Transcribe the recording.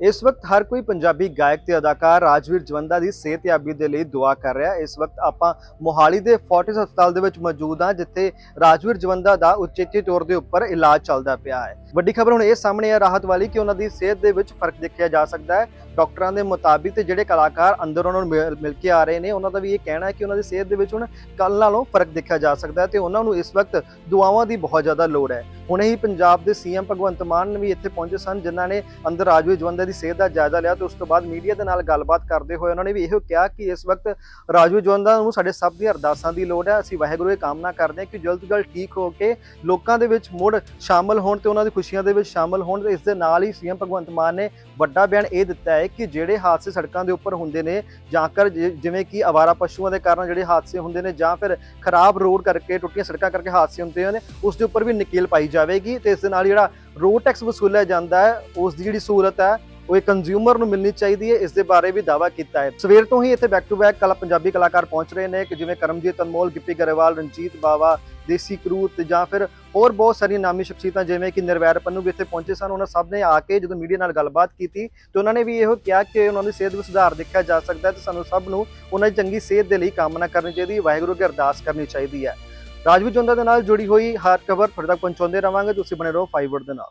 ਇਸ ਵਕਤ ਹਰ ਕੋਈ ਪੰਜਾਬੀ ਗਾਇਕ ਤੇ ਅਦਾਕਾਰ ਰਾਜਵੀਰ ਜਵੰਦਾ ਦੀ ਸਿਹਤਯਾਬੀ ਦੇ ਲਈ ਦੁਆ ਕਰ ਰਿਹਾ। ਇਸ ਵਕਤ ਆਪਾਂ ਮੋਹਾਲੀ ਦੇ ਫੋਰਟਿਸ ਹਸਪਤਾਲ ਦੇ ਵਿੱਚ ਮੌਜੂਦ ਹਾਂ, ਜਿੱਥੇ ਰਾਜਵੀਰ ਜਵੰਦਾ ਦਾ ਉਚੇਚੇ ਤੌਰ ਦੇ ਉੱਪਰ ਇਲਾਜ ਚੱਲਦਾ ਪਿਆ ਹੈ। ਵੱਡੀ ਖਬਰ ਹੁਣ ਇਹ ਸਾਹਮਣੇ ਆ, ਰਾਹਤ ਵਾਲੀ, ਕਿ ਉਹਨਾਂ ਦੀ ਸਿਹਤ ਦੇ ਵਿੱਚ ਫ਼ਰਕ ਦੇਖਿਆ ਜਾ ਸਕਦਾ ਹੈ। ਡਾਕਟਰਾਂ ਦੇ ਮੁਤਾਬਿਕ ਤੇ ਜਿਹੜੇ ਕਲਾਕਾਰ ਅੰਦਰ ਉਹਨਾਂ ਨੂੰ ਮਿਲ ਮਿਲ ਕੇ ਆ ਰਹੇ ਨੇ, ਉਹਨਾਂ ਦਾ ਵੀ ਇਹ ਕਹਿਣਾ ਹੈ ਕਿ ਉਹਨਾਂ ਦੀ ਸਿਹਤ ਦੇ ਵਿੱਚ ਹੁਣ ਕੱਲ ਨਾਲੋਂ ਫ਼ਰਕ ਦੇਖਿਆ ਜਾ ਸਕਦਾ ਹੈ ਤੇ ਉਹਨਾਂ ਨੂੰ ਇਸ ਵਕਤ ਦੁਆਵਾਂ ਦੀ ਬਹੁਤ ਜ਼ਿਆਦਾ ਲੋੜ ਹੈ। ਹੁਣੇ ਹੀ ਪੰਜਾਬ ਦੇ ਸੀਐਮ ਭਗਵੰਤ ਮਾਨ ਵੀ ਇੱਥੇ ਪਹੁੰਚੇ ਸਨ, ਜਿਨ੍ਹਾਂ ਨੇ ਅੰਦਰ ਰਾਜਵੀ ਜਵੰਦਾ ਦੀ ਸਿਹਤ ਦਾ ਜਾਇਜ਼ਾ ਲਿਆ ਤੇ ਉਸ ਤੋਂ ਬਾਅਦ ਮੀਡੀਆ ਦੇ ਨਾਲ ਗੱਲਬਾਤ ਕਰਦੇ ਹੋਏ ਉਹਨਾਂ ਨੇ ਵੀ ਇਹੋ ਕਿਹਾ ਕਿ ਇਸ ਵਕਤ ਰਾਜਵੀ ਜਵੰਦਾ ਨੂੰ ਸਾਡੇ ਸਭ ਦੀਆਂ ਅਰਦਾਸਾਂ ਦੀ ਲੋੜ ਹੈ, ਅਸੀਂ ਵਾਹਿਗੁਰੂ ਇਹ ਕਾਮਨਾ ਕਰਦੇ ਹਾਂ ਕਿ ਜਲਦ ਤੋਂ ਜਲਦ ਠੀਕ ਹੋ ਕੇ ਲੋਕਾਂ ਦੇ ਵਿੱਚ ਮੁੜ ਸ਼ਾਮਲ ਹੋਣ ਤੇ ਉਹਨਾਂ ਦੀ ਖੁਸ਼ੀਆਂ ਦੇ ਵਿੱਚ ਸ਼ਾਮਲ ਹੋਣ ਤੇ ਇਸ ਦੇ ਨਾਲ ਹੀ ਸੀਐਮ ਭਗਵੰਤ ਮਾਨ ਨੇ ਵੱਡਾ ਬਿਆਨ ਇਹ ਦਿੱਤਾ ਹੈ ਕਿ ਜਿਹੜੇ ਹਾਦਸੇ ਸੜਕਾਂ ਦੇ ਉੱਪਰ ਹੁੰਦੇ ਨੇ ਜਾਂ ਕਰ ਜਿਵੇਂ ਕਿ ਅਵਾਰਾ ਪਸ਼ੂਆਂ ਦੇ ਕਾਰਨ ਜਿਹੜੇ ਹਾਦਸੇ ਹੁੰਦੇ ਨੇ ਜਾਂ ਫਿਰ ਖਰਾਬ ਰੋਡ ਕਰਕੇ ਟੁੱਟੀਆਂ ਸੜਕਾਂ ਕਰਕੇ ਹਾਦਸੇ ਹੁੰਦੇ ਨੇ ਉਸ ਦੇ ਉੱਪਰ ਵੀ ਨਕੇਲ ਪਾਈ ਜਾਵੇਗੀ ਤੇ ਇਸ ਦੇ ਨਾਲ ਜਿਹੜਾ ਰੋਡ ਟੈਕਸ ਵਸੂਲਿਆ ਜਾਂਦਾ ਹੈ, ਉਸ ਦੀ ਜਿਹੜੀ ਸਹੂਲਤ ਹੈ, ਉਹ ਇੱਕ ਕੰਜ਼ਿਊਮਰ ਨੂੰ ਮਿਲਣੀ ਚਾਹੀਦੀ ਹੈ, ਇਸ ਦੇ ਬਾਰੇ ਵੀ ਦਾਅਵਾ ਕੀਤਾ ਹੈ। ਸਵੇਰ ਤੋਂ ਹੀ ਇੱਥੇ ਬੈਕ ਟੂ ਬੈਕ ਕਲਾ ਪੰਜਾਬੀ ਕਲਾਕਾਰ ਪਹੁੰਚ ਰਹੇ ਨੇ ਕਿ ਜਿਵੇਂ ਕਰਮਜੀਤ ਅਨਮੋਲ, ਗਿੱਪੀ ਗਰੇਵਾਲ, ਰਣਜੀਤ ਬਾਵਾ, ਦੇਸੀ ਕਰੂ ਤੇ ਜਾਂ ਫਿਰ ਹੋਰ ਬਹੁਤ ਸਾਰੀਆਂ ਨਾਮੀ ਸ਼ਖਸੀਅਤਾਂ ਜਿਵੇਂ ਕਿ ਨਿਰਵੈਰ ਪੰਨੂ ਵੀ ਇੱਥੇ ਪਹੁੰਚੇ ਸਨ। ਉਹਨਾਂ ਸਭ ਨੇ ਆ ਕੇ ਜਦੋਂ ਮੀਡੀਆ ਨਾਲ ਗੱਲਬਾਤ ਕੀਤੀ ਤੇ ਉਹਨਾਂ ਨੇ ਵੀ ਇਹੋ ਕਿਹਾ ਕਿ ਉਹਨਾਂ ਦੀ ਸਿਹਤ ਵਿੱਚ ਸੁਧਾਰ ਦੇਖਿਆ ਜਾ ਸਕਦਾ ਹੈ ਤੇ ਸਾਨੂੰ ਸਭ ਨੂੰ ਉਹਨਾਂ ਦੀ ਚੰਗੀ ਸਿਹਤ ਦੇ ਲਈ ਕਾਮਨਾ ਕਰਨੀ ਚਾਹੀਦੀ ਹੈ, ਵਾਹਿਗੁਰੂ ਅੱਗੇ ਅਰਦਾਸ ਕਰਨੀ ਚਾਹੀਦੀ ਹੈ। ਰਾਜਵੀਰ ਜੁੰਦਾ ਦੇ ਨਾਲ ਜੁੜੀ ਹੋਈ ਹਰ ਖਬਰ ਤੁਹਾਡੇ ਤੱਕ ਪਹੁੰਚਾਉਂਦੇ ਰਵਾਂਗੇ। ਤੁਸੀਂ ਬਣੇ ਰਹੋ ਫਾਈਵਰ ਦੇ ਨਾਲ।